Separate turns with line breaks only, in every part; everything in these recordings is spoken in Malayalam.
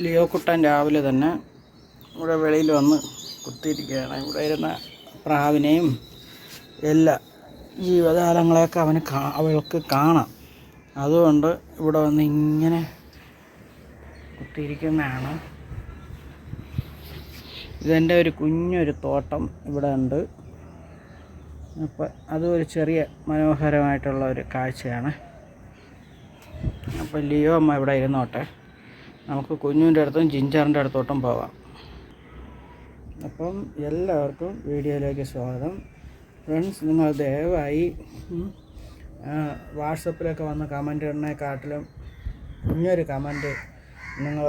ലിയോ കുട്ടൻ രാവിലെ തന്നെ ഇവിടെ വെളിയിൽ വന്ന് കുത്തിയിരിക്കുകയാണ്. ഇവിടെ ഇരുന്ന പ്രാവിനെയും എല്ലാ ജീവജാലങ്ങളെയൊക്കെ അവന് അവൾക്ക് കാണാം. അതുകൊണ്ട് ഇവിടെ വന്ന് ഇങ്ങനെ കുത്തിയിരിക്കുന്നതാണ്. ഇതെന്റെ ഒരു കുഞ്ഞൊരു തോട്ടം ഇവിടെ ഉണ്ട്. അപ്പോൾ അതും ഒരു ചെറിയ മനോഹരമായിട്ടുള്ള ഒരു കാഴ്ചയാണ്. അപ്പോൾ ലിയോ അമ്മ ഇവിടെ ഇരുന്നോട്ടെ. നമുക്ക് കുഞ്ഞുവിന്റെ അടുത്തും ജിഞ്ചറിന്റെ അടുത്തോട്ടും പോവാം അപ്പം എല്ലാവർക്കും വീഡിയോയിലേക്ക് സ്വാഗതം. ഫ്രണ്ട്സ് നിങ്ങൾ ദയവായി വാട്സപ്പിലൊക്കെ വന്ന് കമന്റ് ഇടുന്നതിനെക്കാട്ടിലും കുഞ്ഞൊരു കമന്റ് നിങ്ങൾ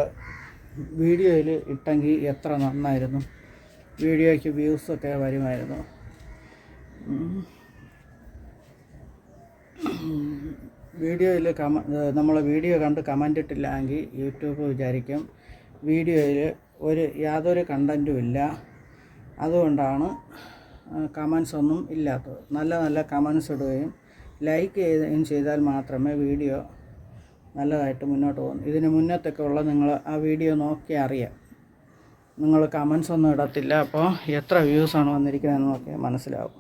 വീഡിയോയിൽ ഇട്ടെങ്കിൽ എത്ര നന്നായിരുന്നു. വീഡിയോയ്ക്ക് വ്യൂസൊക്കെ വരുമായിരുന്നു. വീഡിയോയിൽ കമ നമ്മളെ വീഡിയോ കണ്ട് കമന്റ് ഇട്ടില്ലെങ്കിൽ യൂട്യൂബ് വിചാരിക്കും. വീഡിയോയിൽ ഒരു യാതൊരു കണ്ടന്റും ഇല്ല. അതുകൊണ്ടാണ് കമൻസ് ഒന്നും ഇല്ലാത്തത്. നല്ല നല്ല കമൻസ് ഇടുകയും ലൈക്ക് ചെയ്യുകയും ചെയ്താൽ മാത്രമേ വീഡിയോ നല്ലതായിട്ട് മുന്നോട്ട് പോകും. ഇതിന് മുന്നത്തൊക്കെ ഉള്ള നിങ്ങൾ ആ വീഡിയോ നോക്കി അറിയാം. നിങ്ങൾ കമൻസ് ഒന്നും ഇടത്തില്ല. അപ്പോൾ എത്ര വ്യൂസാണ് വന്നിരിക്കുന്നതെന്ന് നോക്കിയാൽ മനസ്സിലാവും.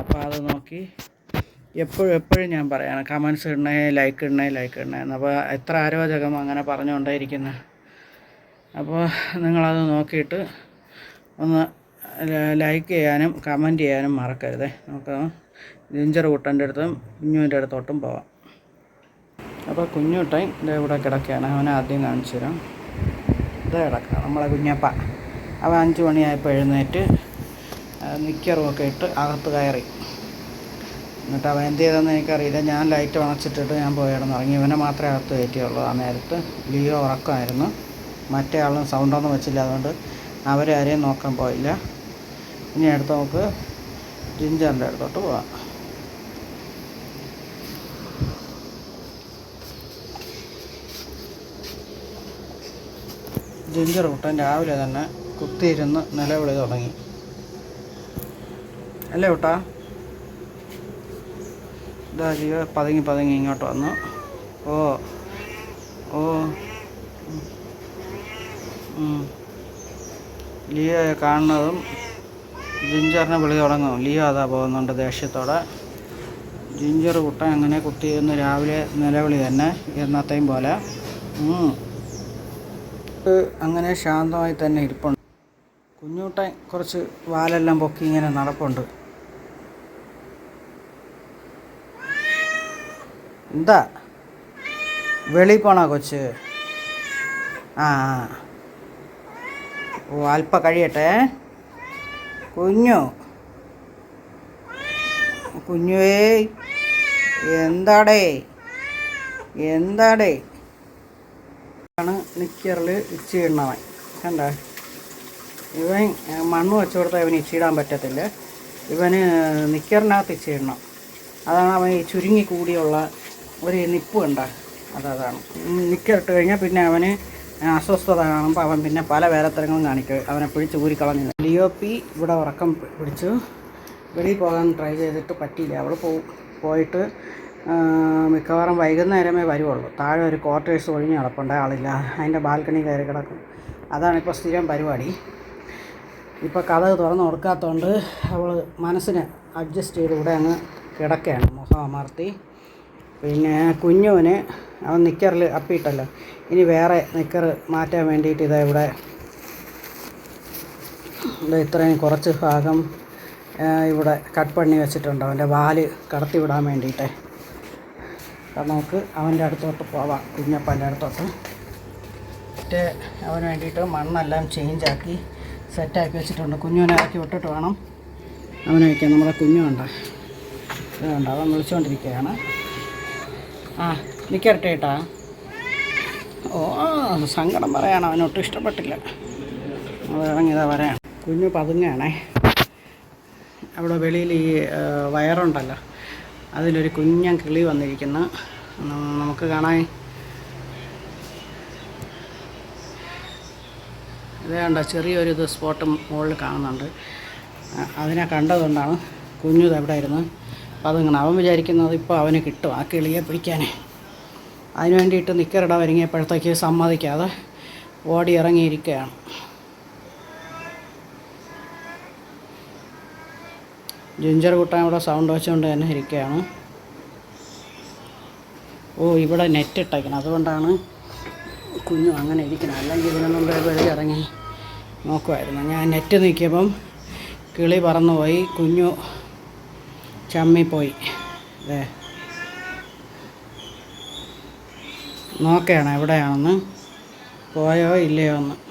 അപ്പോൾ അത് നോക്കി എപ്പോഴും എപ്പോഴും ഞാൻ പറയാണ് കമൻസ് ഇടണേ ലൈക്ക് ഇടണേ ലൈക്ക് ഇടണേ അപ്പോൾ എത്ര ആരോചകം അങ്ങനെ പറഞ്ഞുകൊണ്ടേയിരിക്കുന്നത് അപ്പോൾ നിങ്ങളത് നോക്കിയിട്ട് ഒന്ന് ലൈക്ക് ചെയ്യാനും കമന്റ് ചെയ്യാനും മറക്കരുതേ. നമുക്ക് ജിഞ്ചർ കുട്ടന്റെ അടുത്തും കുഞ്ഞുവിന്റെ അടുത്തോട്ടും പോവാം. അപ്പോൾ കുഞ്ഞുട്ടൻ ഇതേ ഇവിടെ കിടക്കുകയാണ്. അവനെ ആദ്യം കാണിച്ചു തരാം. ഇതേ കിടക്കുക നമ്മളെ കുഞ്ഞപ്പ. അവൻ അഞ്ച് മണിയായപ്പോൾ എഴുന്നേറ്റ് നിക്കറുമൊക്കെ ഇട്ട് അകത്ത് കയറി. എന്നിട്ട് അവൻ എന്ത് ചെയ്തെന്ന് എനിക്കറിയില്ല. ഞാൻ ലൈറ്റ് അണച്ചിട്ടിട്ട് ഞാൻ പോയായിരുന്നു. ഇറങ്ങി ഇവനെ മാത്രമേ അകത്ത് കയറ്റിയുള്ളൂ. ആ നേരത്ത് ലിയോ ഉറക്കമായിരുന്നു. മറ്റേ ആളും സൗണ്ടൊന്നും വെച്ചില്ല. അതുകൊണ്ട് അവരെ ആരെയും നോക്കാൻ പോയില്ല. ഇനി അടുത്ത് നമുക്ക് ജിഞ്ചറിന്റെ അടുത്തോട്ട് പോവാം. ജിഞ്ചർ കുട്ടൻ രാവിലെ തന്നെ കുത്തിയിരുന്ന് നിലവിളി തുടങ്ങി. അല്ലേ കുട്ടാ ഇതാ ജീവ പതുങ്ങി പതുങ്ങി ഇങ്ങോട്ട് വന്നു. ഓ. ഓ. ലിയോയെ കാണുന്നതും ജിഞ്ചറിനെ വിളി തുടങ്ങും. ലിയോ അതാ പോകുന്നുണ്ട് ദേഷ്യത്തോടെ. ജിഞ്ചർ കുട്ടൻ അങ്ങനെ കുത്തിയിരുന്ന് രാവിലെ നിലവിളി തന്നെ എന്നത്തെയും പോലെ. അങ്ങനെ ശാന്തമായി തന്നെ ഇരിപ്പുണ്ട്. കുഞ്ഞൂട്ടൻ കുറച്ച് വാലെല്ലാം പൊക്കി ഇങ്ങനെ നടപ്പുണ്ട്. എന്താ? വെളി പോണോ കൊച്ച്? ആ. ഓ അല്പ കഴിയട്ടെ കുഞ്ഞു. കുഞ്ഞുവേ എന്താടേ? എന്താടേ? ആണ് നിക്കറിൽ ഇച്ചിടണവൻ കണ്ട? ഇവൻ മണ്ണ് വെച്ച് കൊടുത്താൽ ഇവന് ഇച്ചിടാൻ പറ്റത്തില്ല. ഇവന് നിക്കറിനകത്ത് ഇച്ചിടണം അതാണ് അവൻ ഈ ചുരുങ്ങി കൂടിയുള്ള ഒരു നിപ്പ് കണ്ട അതതാണ് നിക്കറിട്ട് കഴിഞ്ഞാൽ പിന്നെ അവന് അസ്വസ്ഥത കാണുമ്പോൾ അവൻ പിന്നെ പല വേലത്തരങ്ങളും കാണിക്കും. അവനെ പിടിച്ച് ഊരിക്കളഞ്ഞില്ല. ലിയോ പി ഇവിടെ ഉറക്കം പിടിച്ചു. വെളിയിൽ പോകാൻ ട്രൈ ചെയ്തിട്ട് പറ്റിയില്ല. അവൾ പോയിട്ട് മിക്കവാറും വൈകുന്നേരമേ വരുവുള്ളൂ. താഴെ ഒരു ക്വാർട്ടേഴ്സ് ഒഴിഞ്ഞ് കിടപ്പുണ്ട് ആളില്ല. അതിന്റെ ബാൽക്കണി കയറി കിടക്കും. അതാണിപ്പോൾ സ്ഥിരം പരിപാടി. ഇപ്പോൾ കഥ തുറന്ന് കൊടുക്കാത്തതുകൊണ്ട് അവൾ മനസ്സിനെ അഡ്ജസ്റ്റ് ചെയ്ത് ഇവിടെ അങ്ങ് കിടക്കുകയാണ് മുഖം അമർത്തി. പിന്നെ കുഞ്ഞുവിന് അവൻ നിക്കറിൽ അപ്പിയിട്ടല്ലോ ഇനി വേറെ നിക്കർ മാറ്റാൻ വേണ്ടിയിട്ട് ഇതാ ഇവിടെ. ഇത് ഇത്രയും കുറച്ച് ഭാഗം ഇവിടെ കട്ട് പണി വെച്ചിട്ടുണ്ട്. അവന്റെ വാൽ കടത്തി വിടാൻ വേണ്ടിയിട്ട്. അപ്പം നമുക്ക് അവന്റെ അടുത്തോട്ട് പോവാം. കുഞ്ഞപ്പന്റെ അടുത്തോട്ട്. മറ്റേ അവന് വേണ്ടിയിട്ട് മണ്ണെല്ലാം ചേഞ്ചാക്കി സെറ്റാക്കി വെച്ചിട്ടുണ്ട്. കുഞ്ഞുവിനെ ആക്കി വിട്ടിട്ട് വേണം. അവനെ വയ്ക്കാൻ. നമ്മുടെ കുഞ്ഞുണ്ട് ഇതുണ്ട് അവൻ വിളിച്ചുകൊണ്ടിരിക്കുകയാണ് ആ നിൽക്കട്ടെ ഏട്ടാ. ഓ ആ സങ്കടം പറയണം അവനൊട്ടും ഇഷ്ടപ്പെട്ടില്ല. ഇറങ്ങിയതാ പറയാൻ കുഞ്ഞു പതുങ്ങാണേ. അവിടെ വെളിയിൽ ഈ വയറുണ്ടല്ലോ. അതിലൊരു കുഞ്ഞൻ കിളി വന്നിരിക്കുന്നു. നമുക്ക് കാണാൻ. ഇതേണ്ട ചെറിയൊരു ഇത് സ്പോട്ട് മുകളിൽ കാണുന്നുണ്ട്. അതിനെ കണ്ടതുകൊണ്ടാണ് കുഞ്ഞു എവിടെ ഇരുന്ന് അതിങ്ങനെ അവൻ വിചാരിക്കുന്നത് ഇപ്പോൾ അവന് കിട്ടും ആ കിളിയെ പിടിക്കാനേ. അതിന് വേണ്ടിയിട്ട് നിക്കറിടാൻ ഒരുങ്ങിയപ്പോഴത്തേക്ക് സമ്മതിക്കാതെ ഓടി ഇറങ്ങിയിരിക്കുകയാണ്. ജിഞ്ചർ കുട്ടൻ ഇവിടെ സൗണ്ട് വെച്ചുകൊണ്ട് തന്നെ ഇരിക്കുകയാണ്. ഓ ഇവിടെ നെറ്റ് ഇട്ടേക്കണം. അതുകൊണ്ടാണ് കുഞ്ഞു അങ്ങനെ ഇരിക്കണം. അല്ലെങ്കിൽ ഇതിനൊന്നും വെളി ഇറങ്ങി നോക്കുമായിരുന്നു ഞാൻ നെറ്റ് നീക്കിയപ്പം കിളി പറന്നുപോയി. കുഞ്ഞു ചമ്മിപ്പോയി. അതെ നോക്കുകയാണ് എവിടെയാണെന്ന്? പോയോ ഇല്ലയോ എന്ന്?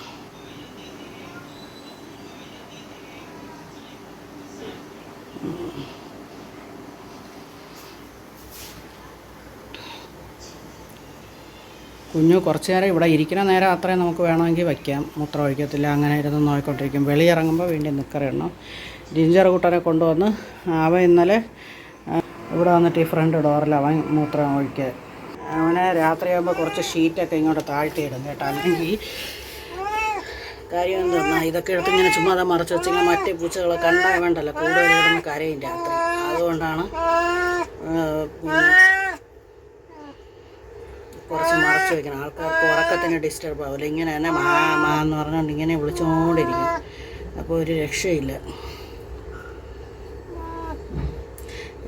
കുഞ്ഞു കുറച്ച് നേരം ഇവിടെ ഇരിക്കുന്ന നേരം അത്രയും നമുക്ക് വേണമെങ്കിൽ വയ്ക്കാം. മൂത്രം ഒഴിക്കത്തില്ല അങ്ങനെ ഇരുന്ന് നോക്കിക്കൊണ്ടിരിക്കും വെളിയിറങ്ങുമ്പോൾ വീണ്ടും നിൽക്കറിയണം ജിഞ്ചർ കൂട്ടനെ കൊണ്ടുവന്ന് അവൻ ഇന്നലെ ഇവിടെ വന്നിട്ട് ഈ ഫ്രണ്ട് ഡോറിൽ അവൻ മൂത്രം ഒഴിക്കുക അവനെ രാത്രിയാകുമ്പോൾ കുറച്ച് ഷീറ്റൊക്കെ ഇങ്ങോട്ട് താഴ്ത്തിയിടും കേട്ടോ. അല്ലെങ്കിൽ കാര്യം എന്താ ഇതൊക്കെ എടുത്ത് ഇങ്ങനെ ചുമ്മാ അത് മറച്ച് വെച്ചിങ്ങനെ മറ്റേ പൂച്ചകളെ കണ്ടാൽ വേണ്ടല്ലോ കൂടുതൽ കിടന്ന് കരയും രാത്രി. അതുകൊണ്ടാണ് കുറച്ച് മറച്ച് വെക്കണം. ആൾക്കാർക്ക് ഉറക്കത്തിന് ഡിസ്റ്റർബ് ആവില്ല ഇങ്ങനെ തന്നെ മാ മാ എന്ന് പറഞ്ഞുകൊണ്ട് ഇങ്ങനെ വിളിച്ചുകൊണ്ടിരിക്കും അപ്പോൾ ഒരു രക്ഷയില്ല.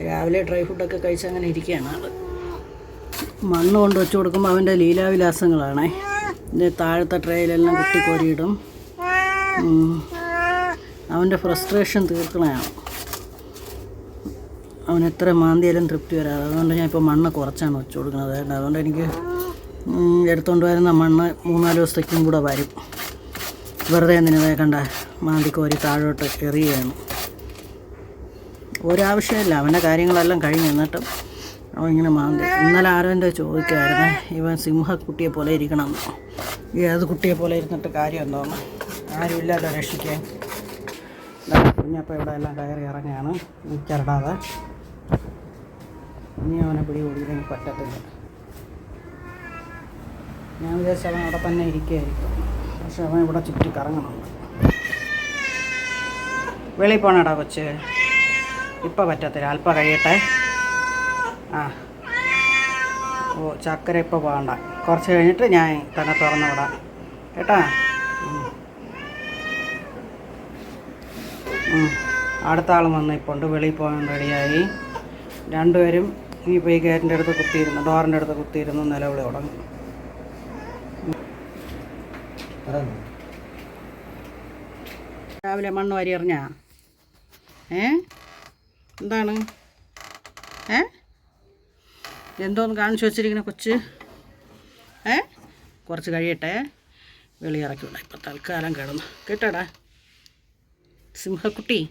രാവിലെ ഡ്രൈ ഫുഡൊക്കെ കഴിച്ച് അങ്ങനെ ഇരിക്കുകയാണ് ആൾ മണ്ണ് കൊണ്ട് വെച്ച് കൊടുക്കുമ്പോൾ അവന്റെ ലീലാവിലാസങ്ങളാണേ. ഇതിന്റെ താഴത്തെ ട്രേയിലെല്ലാം കുട്ടിക്കോരിയിടും. അവന്റെ ഫ്രസ്ട്രേഷൻ തീർക്കണയാണ്. അവൻ എത്ര മാന്തിയാലും തൃപ്തി വരാതെ. അതുകൊണ്ട് ഞാൻ ഇപ്പോൾ മണ്ണ് കുറച്ചാണ് വെച്ചു കൊടുക്കുന്നത്. അതുകൊണ്ട് എനിക്ക് എടുത്തുകൊണ്ട് വരുന്ന മണ്ണ് മൂന്നാൽ ദിവസത്തേക്കും കൂടെ വരും. വെറുതെ കണ്ട മാന്തി കോരി താഴോട്ട് എറിയുകയാണ്. ഒരാവശ്യമില്ല അവന്റെ കാര്യങ്ങളെല്ലാം കഴിഞ്ഞ് എന്നിട്ടും അവൻ ഇങ്ങനെ മാന്തി. ഇന്നലെ ആരോന്റെ ചോദിക്കുമായിരുന്നു ഇവൻ സിംഹക്കുട്ടിയെ പോലെ ഇരിക്കണം. ഏത് കുട്ടിയെ പോലെ ഇരുന്നിട്ട് കാര്യം എന്തോന്ന്? ആരുമില്ലല്ലോ രക്ഷിക്കാൻ. കുഞ്ഞപ്പം ഇവിടെ എല്ലാം കയറി ഇറങ്ങുകയാണ്. ചരടാതെ ഇനി അവനെ പിടി ഓടിയില്ലെങ്കിൽ പറ്റത്തില്ല. ഞാൻ വിചാരിച്ചു അവൻ അവിടെ തന്നെ ഇരിക്കുകയായിരിക്കും പക്ഷെ അവൻ ഇവിടെ ചുറ്റി കറങ്ങണം. വെളിയിൽ പോണടാ കൊച്ച്. ഇപ്പം പറ്റത്തില്ല. അല്പം കഴിയട്ടെ. ആ. ഓ ചക്കര ഇപ്പോൾ പോകണ്ട. കുറച്ച് കഴിഞ്ഞിട്ട് ഞാൻ തന്നെ തുറന്നു വിടാം. കേട്ടാ. അടുത്ത ആളും വന്ന് ഇപ്പോൾ ഉണ്ട്. വെളിയിൽ പോകാൻ റെഡിയായി. രണ്ടുപേരും ഇനിയിപ്പോൾ ഈ ഗേറ്റിന്റെ അടുത്ത് കുത്തിയിരുന്നു. ഡോറിന്റെ അടുത്ത് കുത്തിയിരുന്നു. നിലവിളി തുടങ്ങും. രാവിലെ മണ്ണ് വാരി എറിഞ്ഞാ? ഏ? എന്താണ്? ഏ? എന്തോന്ന് കാണിച്ചു വെച്ചിരിക്കുന്ന കൊച്ച്? ഏ? കുറച്ച് കഴിയട്ടെ. വെളിയിറക്കി വിടാം ഇപ്പം തൽക്കാലം കിടന്നു. കേട്ടോടാ? സിംഹക്കുട്ടി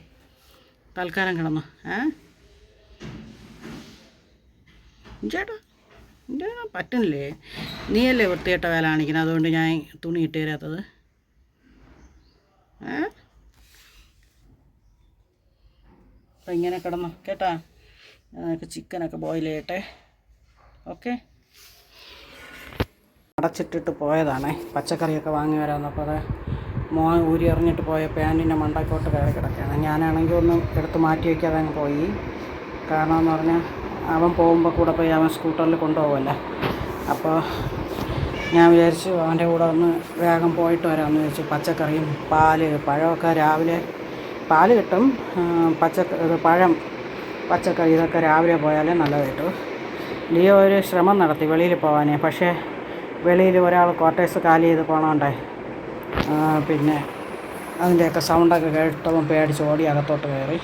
തൽക്കാലം കിടന്നു. ഏ? ചേട്ടാ. പറ്റുന്നില്ലേ നീയല്ലേ വൃത്തികെട്ട വേല കാണിക്കുന്നത്? അതുകൊണ്ട് ഞാൻ തുണി ഇട്ട് തരാത്തത്. ഏ? ഇങ്ങനെ കിടന്നു. കേട്ടാ? നിനക്ക് ചിക്കനൊക്കെ ബോയിൽ ചെയ്യട്ടെ. ഓക്കെ? അടച്ചിട്ടിട്ട് പോയതാണേ. പച്ചക്കറിയൊക്കെ വാങ്ങി വരാമെന്നപ്പോൾ അത് മോൻ ഊരി എറിഞ്ഞിട്ട് പോയ പാന്റിന്റെ മണ്ടക്കോട്ട് കയറി കിടക്കുകയാണ്. ഞാനാണെങ്കിൽ ഒന്ന് എടുത്ത് മാറ്റി വയ്ക്കാതെ അങ്ങ് പോയി. കാരണം എന്ന് പറഞ്ഞാൽ അവൻ പോകുമ്പോൾ കൂടെ പോയി അവൻ സ്കൂട്ടറിൽ കൊണ്ടുപോകുമല്ലോ അപ്പോൾ ഞാൻ വിചാരിച്ചു അവന്റെ കൂടെ ഒന്ന് വേഗം പോയിട്ട് വരാമെന്ന് വിചാരിച്ചു. പച്ചക്കറിയും പാൽ പഴമൊക്കെ രാവിലെ പാൽ കിട്ടും. പച്ച പഴം പച്ചക്കറി ഇതൊക്കെ രാവിലെ പോയാലേ നല്ലത് കിട്ടും. ലിയോ ഒരു ശ്രമം നടത്തി വെളിയിൽ പോകാനേ പക്ഷേ വെളിയിൽ ഒരാൾ ക്വാർട്ടേഴ്സ് കാലി ചെയ്ത് പോകണോണ്ടേ പിന്നെ അതിന്റെയൊക്കെ സൗണ്ടൊക്കെ കേട്ടതും പേടിച്ച് ഓടി അകത്തോട്ട് കയറി.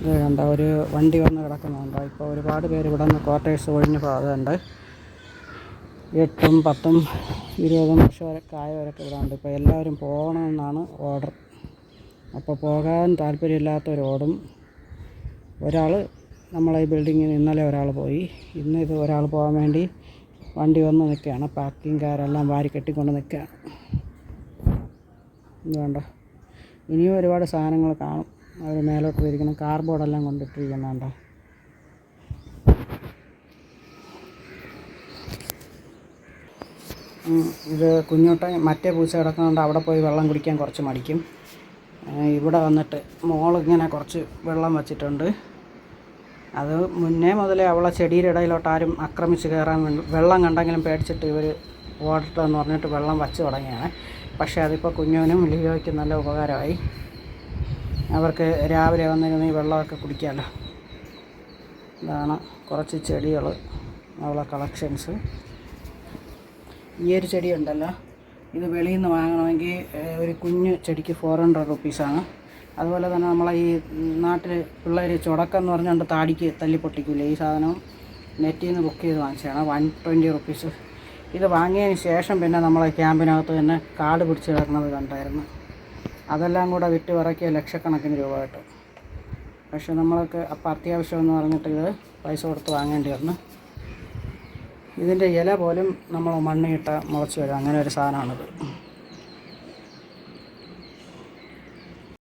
ഇത് കണ്ട ഒരു വണ്ടി വന്ന് കിടക്കുന്നുണ്ട്? ഇപ്പോൾ ഒരുപാട് പേര് ഇവിടെ നിന്ന് ക്വാർട്ടേഴ്സ് ഒഴിഞ്ഞ് പോകുന്നുണ്ട് എട്ടും പത്തും ഇരുപതും വർഷം വരെ ആയവരൊക്കെ ഇവിടെ ഉണ്ട്. ഇപ്പോൾ എല്ലാവരും പോകണമെന്നാണ് ഓർഡർ അപ്പോൾ പോകാൻ താല്പര്യമില്ലാത്തവരോടും ഒരാൾ നമ്മളെ ഈ ബിൽഡിങ്ങിൽ ഇന്നലെ ഒരാൾ പോയി. ഇന്ന് ഇത് ഒരാൾ പോകാൻ വേണ്ടി വണ്ടി വന്ന് നിൽക്കുകയാണ്. പാക്കിംഗ് കാരെല്ലാം വാരി കെട്ടിക്കൊണ്ട് നിൽക്കുകയാണ്. ഇത് വേണ്ട ഇനിയും ഒരുപാട് സാധനങ്ങൾ കാണും. അവർ മേലോട്ട് പോയിരിക്കണം കാർബോർഡെല്ലാം കൊണ്ടിട്ടിരിക്കുന്നുണ്ടോ. കണ്ടോ ഇത് കുഞ്ഞോട്ട മറ്റേ പൂച്ച കിടക്കുന്നതുകൊണ്ട് അവിടെ പോയി വെള്ളം കുടിക്കാൻ കുറച്ച് മടിക്കും. ഇവിടെ വന്നിട്ട് മോളിങ്ങനെ കുറച്ച് വെള്ളം വച്ചിട്ടുണ്ട്. അത് മുന്നേ മുതലേ അവളെ ചെടിയുടെ ഇടയിലോട്ട് ആരും ആക്രമിച്ച് കയറാൻ വെള്ളം കണ്ടെങ്കിലും പേടിച്ചിട്ട് ഇവർ ഓടട്ടെന്ന് പറഞ്ഞിട്ട് വെള്ളം വച്ച് തുടങ്ങിയാണ്. പക്ഷേ അതിപ്പോൾ കുഞ്ഞോനും ലിയോയ്ക്കും നല്ല ഉപകാരമായി. അവർക്ക് രാവിലെ വന്നിരുന്ന് ഈ വെള്ളമൊക്കെ കുടിക്കാമല്ലോ ഇതാണ് കുറച്ച് ചെടികൾ ഉള്ള കളക്ഷൻസ്. ഈ ഒരു ചെടി ഉണ്ടല്ലോ ഇത് വെളിയിൽ നിന്ന് വാങ്ങണമെങ്കിൽ ഒരു കുഞ്ഞു ചെടിക്ക് ഫോർ ഹൺഡ്രഡ് റുപ്പീസാണ് അതുപോലെ തന്നെ നമ്മളെ ഈ നാട്ടിൽ പിള്ളേർ ചുടക്കം എന്ന് പറഞ്ഞുകൊണ്ട് താടിക്ക് തല്ലി പൊട്ടിക്കില്ലേ ഈ സാധനം നെറ്റിൽ നിന്ന് ബുക്ക് ചെയ്ത് വാങ്ങിച്ചതാണ്. വൺ ട്വന്റി റുപ്പീസ് ഇത് വാങ്ങിയതിന് ശേഷം പിന്നെ നമ്മളെ ക്യാമ്പിനകത്ത് തന്നെ കാട് പിടിച്ച് കിടക്കുന്നത് കണ്ടായിരുന്നു. അതെല്ലാം കൂടെ വിറ്റ് പറക്കിയ ലക്ഷക്കണക്കിന് രൂപ കിട്ടും. പക്ഷെ നമ്മൾക്ക് അപ്പം അത്യാവശ്യം എന്ന് പറഞ്ഞിട്ട് ഇത് പൈസ കൊടുത്ത് വാങ്ങേണ്ടി വന്നു. ഇതിന്റെ ഇല പോലും നമ്മൾ മണ്ണിട്ട മുളച്ച് വരും. അങ്ങനെ ഒരു സാധനമാണിത്.